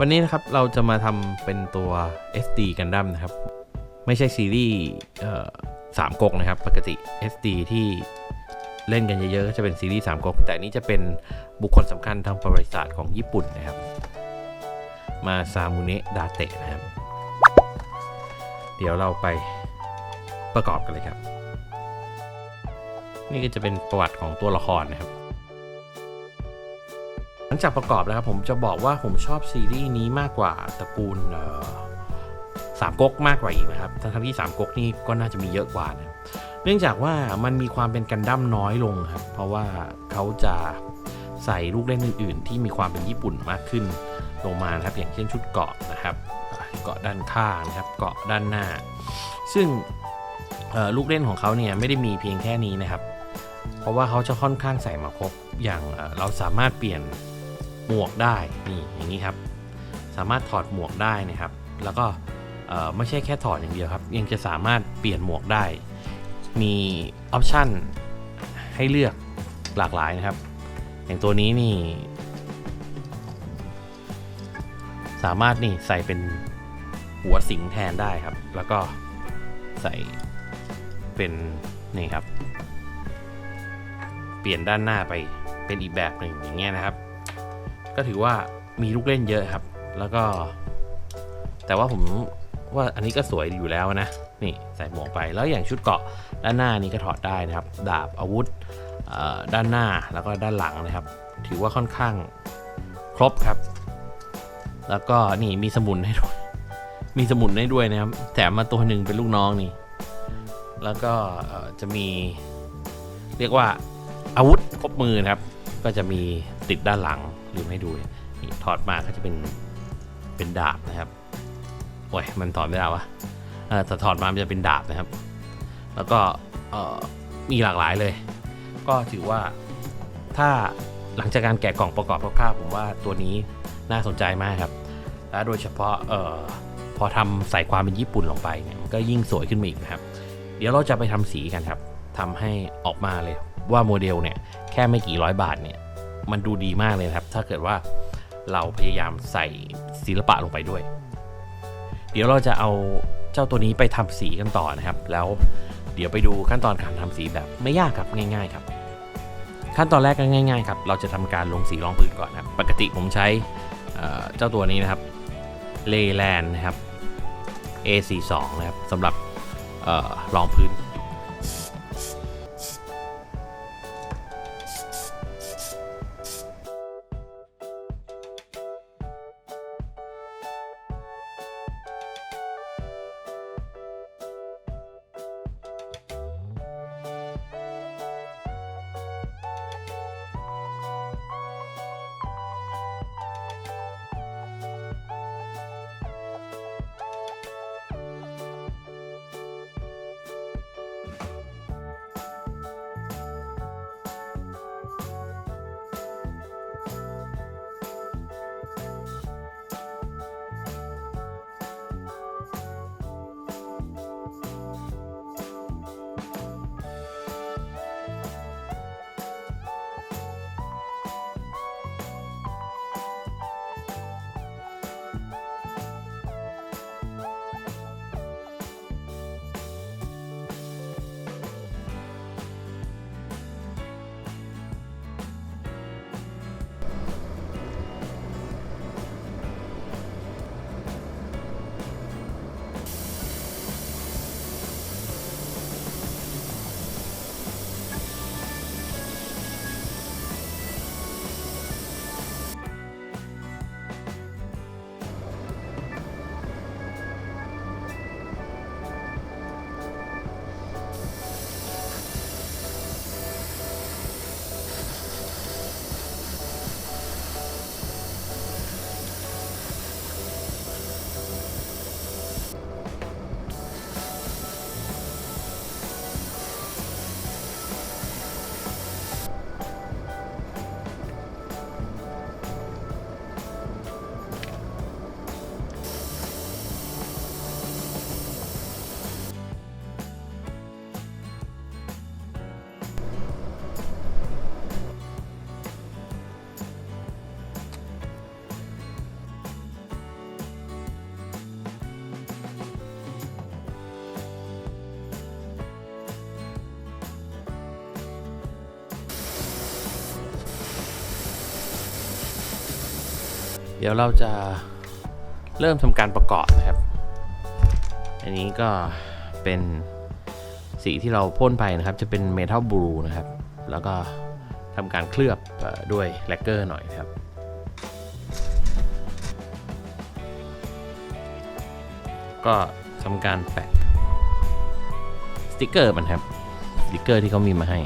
วันนี้นะครับเราจะมาทำเป็นตัว SD Gundam นะครับ ไม่ใช่ซีรีส์สามก๊กนะครับ ปกติ SD ที่เล่นกันเยอะๆก็จะเป็นซีรีส์สามก๊กแต่นี้จะเป็นบุคคลสำคัญทางประวัติศาสตร์ของญี่ปุ่นนะครับ มาซามุเนะดาเตะนะครับ เดี๋ยวเราไปประกอบกันเลยครับ นี่ก็จะเป็นประวัติของตัวละครนะครับ หลังจากประกอบแล้วครับผมจะบอกว่าผมชอบซีรีส์นี้มากกว่าตระกูลสามก๊กมากกว่าอีกนะครับทั้งที่สามก๊กนี่ก็น่าจะมีเยอะกว่านะเนื่องจากว่ามันมีความเป็นกันดั้มน้อยลงครับเพราะว่าเขาจะใส่ลูกเล่นอื่น ๆ ที่มีความเป็นญี่ปุ่นมากขึ้นลงมาครับอย่างเช่นชุดเกาะนะครับ เกาะด้านข้างนะครับเกาะด้านหน้า ซึ่งลูกเล่นของเขาเนี่ยไม่ได้มีเพียงแค่นี้นะครับ เพราะว่าเขาจะค่อนข้างใส่มาครบอย่างเราสามารถเปลี่ยน หมวกได้นี่อย่างนี้ครับ สามารถถอดหมวกได้นะครับ แล้วก็ไม่ใช่แค่ถอดอย่างเดียวครับ ยังจะสามารถเปลี่ยนหมวกได้ มีออปชันให้เลือกหลากหลายนะครับ อย่างตัวนี้นี่ สามารถนี่ใส่เป็นหัวสิงแทนได้ครับ แล้วก็ใส่เป็นนี่ครับ เปลี่ยนด้านหน้าไปเป็นอีกแบบหนึ่งอย่างเงี้ยนะครับ ก็ถือว่ามีลูกเล่นเยอะครับ แล้วก็ แต่ว่าผมว่าอันนี้ก็สวยอยู่แล้วนะ นี่ใส่หมวกไปแล้วอย่างชุดเกราะด้านหน้านี้ก็ถอดได้นะครับ ดาบอาวุธด้านหน้าแล้วก็ด้านหลังนะครับ ถือว่าค่อนข้างครบครับ แล้วก็นี่มีสมุนให้ด้วยมีสมุนให้ด้วยนะครับ แถมมาตัวหนึ่งเป็นลูกน้องนี่ แล้วก็จะมีเรียกว่าอาวุธครบมือนะครับ ก็จะมีติดด้านหลัง ลืมให้ดูนี่ถอดมาก็จะเป็นเป็นดาบนะครับโอ้ยมันถอดไม่ได้วะเออแต่ถอดมามันจะเป็นดาบนะครับ แล้วก็เออมีหลากหลายเลย ก็ถือว่าถ้าหลังจากการแกะกล่องประกอบคร่าวๆผมว่าตัวนี้น่าสนใจมากครับ และโดยเฉพาะเอ่อพอทำใส่ความเป็นญี่ปุ่นลงไปเนี่ยมันก็ยิ่งสวยขึ้นมาอีกนะครับ เดี๋ยวเราจะไปทำสีกันครับทำให้ออกมาเลยว่าโมเดลเนี่ยแค่ไม่กี่ร้อยบาทเนี่ย มันดูดีมากเลยครับ ถ้าเกิดว่าเราพยายามใส่ศิลปะลงไปด้วย เดี๋ยวเราจะเอาเจ้าตัวนี้ไปทำสีกันต่อนะครับ แล้วเดี๋ยวไปดูขั้นตอนการทำสีแบบไม่ยากครับง่าย ๆ ครับ ขั้นตอนแรกก็ง่าย ๆ ครับ เราจะทำการลงสีรองพื้นก่อนนะปกติผมใช้เจ้าตัวนี้นะครับเลแลนนะครับ A42 นะครับสำหรับเออรองพื้น เดี๋ยวเราจะเริ่มทำการประกอบนะครับ อันนี้ก็เป็นสีที่เราพ่นไปนะครับ จะเป็นเมทัลบลูนะครับ แล้วก็ทำการเคลือบด้วยแลกเกอร์หน่อยนะครับก็ทำการแปะสติกเกอร์มันครับ สติกเกอร์ที่เขามีมาให้